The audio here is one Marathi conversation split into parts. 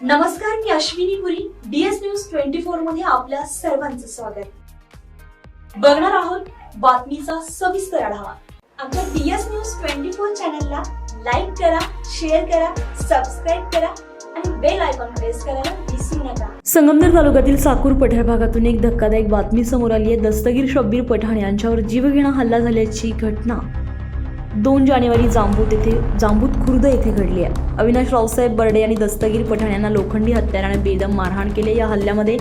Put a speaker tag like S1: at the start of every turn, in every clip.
S1: नमस्कार मी Ashwini Puri. DS news twenty फोरमध्ये आपल्या सर्वांचं स्वागत. बघणार आहोत बातमीचा सविस्तर आढावा. आमच्या डीएस न्यूज ट्वेंटी फोर चॅनलला लाईक करा शेअर करा सबस्क्राईब करा
S2: संगमनेर तालुक्यातील साकूर पठार भागातून एक धक्कादायक बातमी समोर आली आहे. दस्तगीर शब्बीर पठाण यांच्यावर जीवघेणा हल्ला झाल्याची घटना. दोन जानेवारी जांबूत येथे जांबूत खुर्द येथे घडली आहे. अविनाश रावसाहेब बर्डे यांनी दस्तगीर पठाण यांना लोखंडी हत्याराने बेदम मारहाण केले. या हल्ल्यामध्ये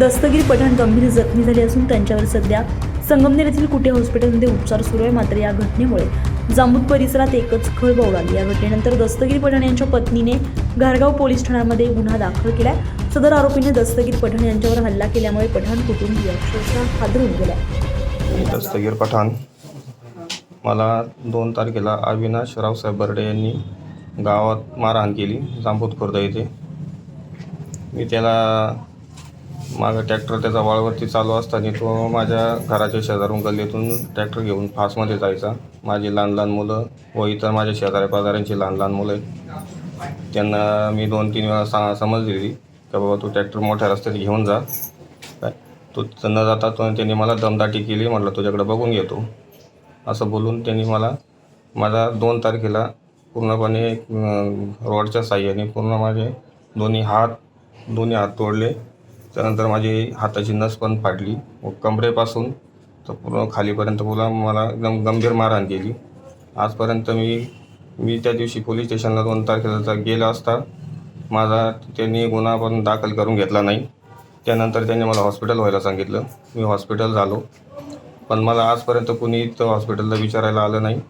S2: दस्तगीर पठाण गंभीर जखमी झाले असून त्यांच्यावर सध्या संगमनेर येथील कुठे हॉस्पिटलमध्ये उपचार सुरू आहे मात्र या घटनेमुळे जांबूत परिसरात एकच खळबळ उडाली या घटनेनंतर दस्तगीर पठाण यांच्या पत्नीने घारगाव पोलीस ठाण्यामध्ये गुन्हा दाखल केला सदर आरोपीने दस्तगीर पठाण यांच्यावर हल्ला केल्यामुळे पठाण कुटुंबीय अक्षरशः हादरून गेल्या.
S3: दस्तगीर पठाण मला दोन तारखेला अविनाश रावसाहेब बर्डे यांनी गावात मारहाण केली जांबूत खुर्द येथे. मी त्याला मागं ट्रॅक्टर त्याचा वाळवरती चालू असताना तो माझ्या घराच्या शेजारून गल्लीतून ट्रॅक्टर घेऊन फासमध्ये जायचा. माझी लहान लहान मुलं व इतर माझ्या शेजाऱ्या पाजाऱ्यांची लहान लहान मुलं आहेत. त्यांना मी दोन तीन वेळा सा समज दिली का बाबा तू ट्रॅक्टर मोठ्या रस्त्यात घेऊन जा. काय? तो न जाता तो त्यांनी मला दमदाटी केली म्हटलं तुझ्याकडे बघून घेतो. असं बोलून त्यांनी मला माझा दोन तारखेला पूर्णपणे रॉडच्या साह्याने पूर्ण माझे दोन्ही हात दोन्ही हात तोडले. त्यानंतर माझी हाताची नस पण फाडली. व कमरेपासून तर पूर्ण खालीपर्यंत बोला मला एकदम गंभीर मारहाण केली. आजपर्यंत मी मी त्या दिवशी पोलीस स्टेशनला दोन तारखेला गेला असता माझा त्यांनी गुन्हा पण दाखल करून घेतला नाही. त्यानंतर त्यांनी मला हॉस्पिटल व्हायला सांगितलं. मी हॉस्पिटल झालो. पण मला आजपर्यंत कुणी इथं हॉस्पिटलला विचारायला आलं नाही.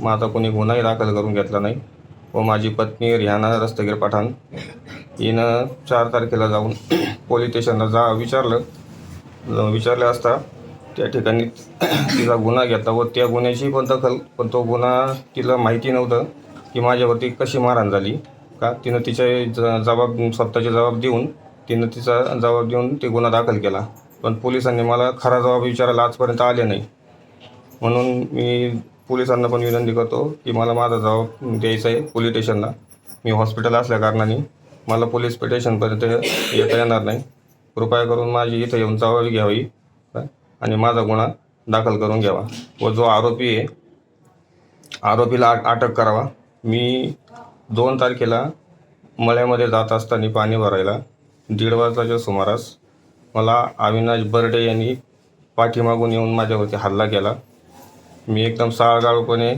S3: माझा कोणी गुन्हाही दाखल करून घेतला नाही. व माझी पत्नी रिहाना रस्तगीर पठाण हिनं चार तारखेला जाऊन पोलीस स्टेशनला जा विचारलं. विचारले विचारलं असता त्या ठिकाणी तिचा गुन्हा घेतला व त्या गुन्ह्याची पण दखल पण तो गुन्हा तिला माहिती नव्हतं की माझ्यावरती कशी मारहाण झाली. का? तिनं तिच्या ज जबाब स्वतःचे जबाब देऊन तिनं तिचा जबाब देऊन ते गुन्हा दाखल केला. पण पोलिसांनी मला खरा जबाब विचारायला आजपर्यंत आले नाही. म्हणून मी पोलिसांना पण विनंती करतो की मला माझा जबाब द्यायचा आहे पोलीस स्टेशनला. मी हॉस्पिटल असल्या कारणाने मला पोलीस स्टेशनपर्यंत येता येणार नाही. कृपया करून माझी इथं येऊन जबाबी घ्यावी आणि माझा गुन्हा दाखल करून घ्यावा व जो आरोपी आहे आरोपीला अटक करावा. मी दोन तारखेला मळ्यामध्ये जात असताना पाणी भरायला दीड वाजताच्या सुमारास मला अविनाश बर्डे यांनी पाठीमागून येऊन माझ्यावरती हल्ला केला. मी एकदम साळगाळूपणे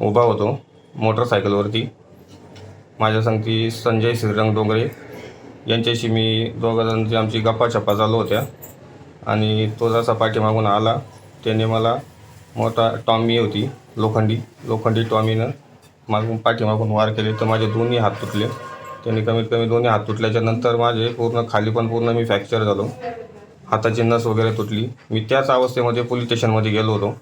S3: उभा होतो मोटरसायकलवरती. माझ्या संगती संजय श्रीरंग डोंगरे. यांच्याशी मी दोघांची आमची गप्पाछप्पा चालू होत्या. आणि तो जसा पाठीमागून आला त्याने मला मोठा टॉमी होती लोखंडी. लोखंडी टॉमीनं मागून पाठीमागून वार केले तर माझे दोन्ही हात तुटले. त्यांनी कमीत कमी दोन्ही हात तुटल्याच्या नंतर माझे पूर्ण खाली पण पूर्ण मी फ्रॅक्चर झालो. हाताची नस वगैरे तुटली. मी त्याच अवस्थेमध्ये पोलीस स्टेशनमध्ये गेलो होतो.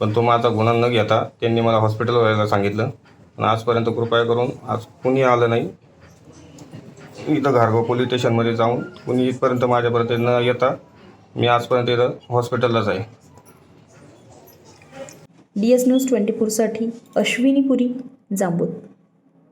S3: पण तो माझा गुन्हा न घेता त्यांनी मला हॉस्पिटल व्हायला सांगितलं. आणि आजपर्यंत कृपया करून आज कुणी आलं नाही. इथं घारगाव पोलीस स्टेशनमध्ये जाऊन कुणी इथपर्यंत माझ्यापर्यंत न येता मी आजपर्यंत इथं हॉस्पिटललाच आहे.
S2: डी एस न्यूज ट्वेंटी फोरसाठी अश्विनी पुरी जांबूत